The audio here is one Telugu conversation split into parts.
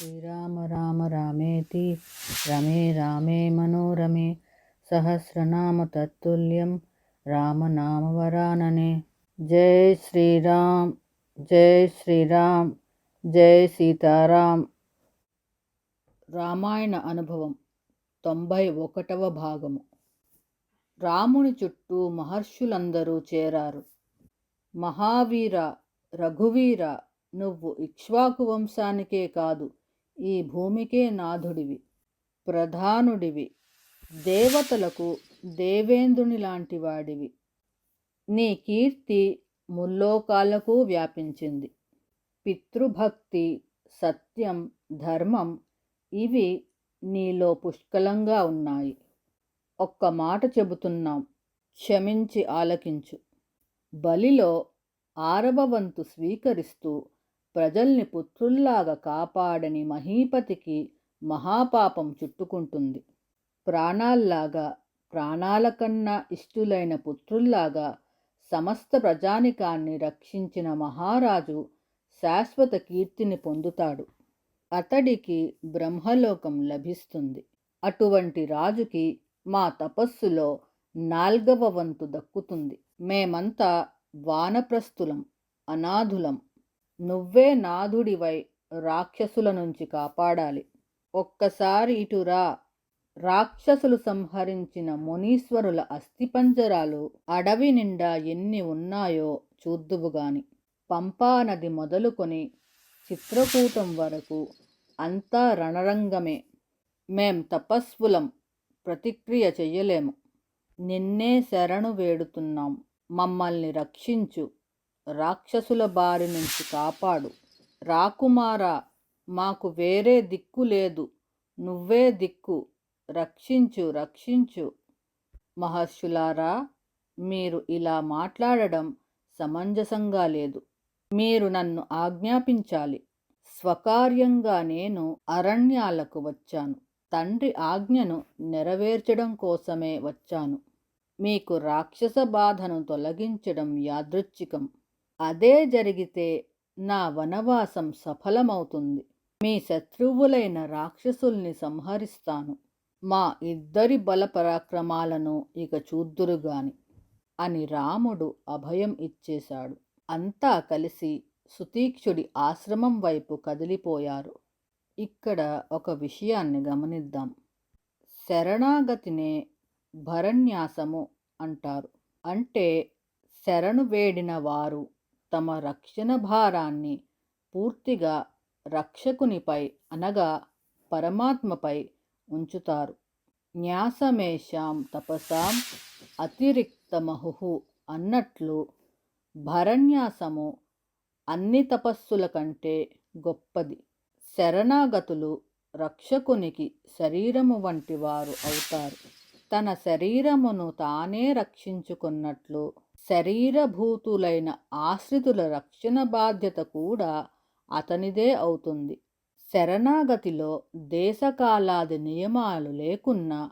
శ్రీరామ రామ రామేతి రమే రామే మనోరమే సహస్రనామ తత్తుల్యం రామనామవరాననే జై శ్రీరామ్ జై శ్రీరామ్ జై సీతారాం రామాయణ అనుభవం తొంభై ఒకటవ భాగము. రాముని చుట్టూ మహర్షులందరూ చేరారు. మహావీర రఘువీర నువ్వు ఇక్ష్వాకు వంశానికే కాదు ఈ భూమికే నాథుడివి ప్రధానుడివి దేవతలకు దేవేంద్రుని లాంటి వాడివి నీ కీర్తి ముల్లోకాలకు వ్యాపించింది. పితృభక్తి సత్యం ధర్మం ఇవి నీలో పుష్కలంగా ఉన్నాయి. ఒక్క మాట చెబుతున్నాం క్షమించి ఆలకించు. బలిలో ఆరవ వంతు స్వీకరిస్తూ ప్రజల్ని పుత్రుల్లాగా కాపాడని మహీపతికి మహాపాపం చుట్టుకుంటుంది. ప్రాణాల్లాగా ప్రాణాల కన్నా ఇష్టులైన పుత్రుల్లాగా సమస్త ప్రజానికాన్ని రక్షించిన మహారాజు శాశ్వత కీర్తిని పొందుతాడు. అతడికి బ్రహ్మలోకం లభిస్తుంది. అటువంటి రాజుకి మా తపస్సులో నాల్గవ వంతు దక్కుతుంది. మేమంతా వానప్రస్థులం అనాథులం. నువ్వే నాథుడివై రాక్షసుల నుంచి కాపాడాలి. ఒక్కసారి ఇటురా రాక్షసులు సంహరించిన మునీశ్వరుల అస్థిపంజరాలు అడవి నిండా ఎన్ని ఉన్నాయో చూద్దువుగాని పంపానది మొదలుకొని చిత్రకూటం వరకు అంతా రణరంగమే. మేం తపస్వులం ప్రతిక్రియ చెయ్యలేము. నిన్నే శరణు వేడుతున్నాం. మమ్మల్ని రక్షించు. రాక్షసుల బారి నుంచి కాపాడు. రాకుమారా మాకు వేరే దిక్కు లేదు. నువ్వే దిక్కు. రక్షించు రక్షించు. మహర్షులారా మీరు ఇలా మాట్లాడడం సమంజసంగా లేదు. మీరు నన్ను ఆజ్ఞాపించాలి. స్వకార్యంగా నేను అరణ్యాలకు వచ్చాను. తండ్రి ఆజ్ఞను నెరవేర్చడం కోసమే వచ్చాను. మీకు రాక్షస బాధను తొలగించడం యాదృచ్ఛికం. అదే జరిగితే నా వనవాసం సఫలమవుతుంది. మీ శత్రువులైన రాక్షసుల్ని సంహరిస్తాను. మా ఇద్దరి బలపరాక్రమాలను ఇక చూద్దురుగాని అని రాముడు అభయం ఇచ్చేశాడు. అంతా కలిసి సుతీక్షుడి ఆశ్రమం వైపు కదిలిపోయారు. ఇక్కడ ఒక విషయాన్ని గమనిద్దాం. శరణాగతినే భరణ్యాసము అంటారు. అంటే శరణు వేడిన వారు తమ రక్షణ భారాన్ని పూర్తిగా రక్షకునిపై అనగా పరమాత్మపై ఉంచుతారు. న్యాసమేషాం తపసాం అతిరిక్తమహు అన్నట్లు భరణ్యాసము అన్ని తపస్సుల కంటే గొప్పది. శరణాగతులు రక్షకునికి శరీరము వంటి వారు అవుతారు. తన శరీరమును తానే రక్షించుకున్నట్లు శరీరభూతులైన ఆశ్రితుల రక్షణ బాధ్యత కూడా అతనిదే అవుతుంది. శరణాగతిలో దేశకాలాది నియమాలు లేకున్నా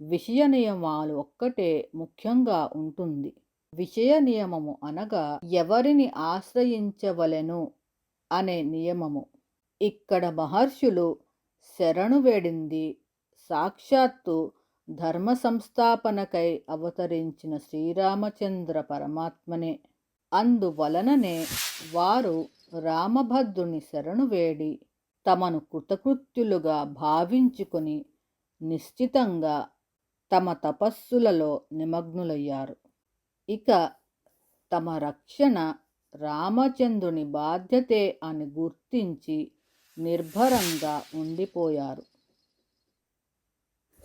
విషయ నియమాలు ఒక్కటే ముఖ్యంగా ఉంటుంది. విషయ నియమము అనగా ఎవరిని ఆశ్రయించవలెను అనే నియమము. ఇక్కడ మహర్షులు శరణు వేడింది సాక్షాత్తు ధర్మ సంస్థాపనకై అవతరించిన శ్రీరామచంద్ర పరమాత్మనే. అందువలననే వారు రామభద్రుని శరణు వేడి తమను కృతకృత్యులుగా భావించుకొని నిశ్చితంగా తమ తపస్సులలో నిమగ్నులయ్యారు. ఇక తమ రక్షణ రామచంద్రుని బాధ్యతే అని గుర్తించి నిర్భరంగా ఉండిపోయారు.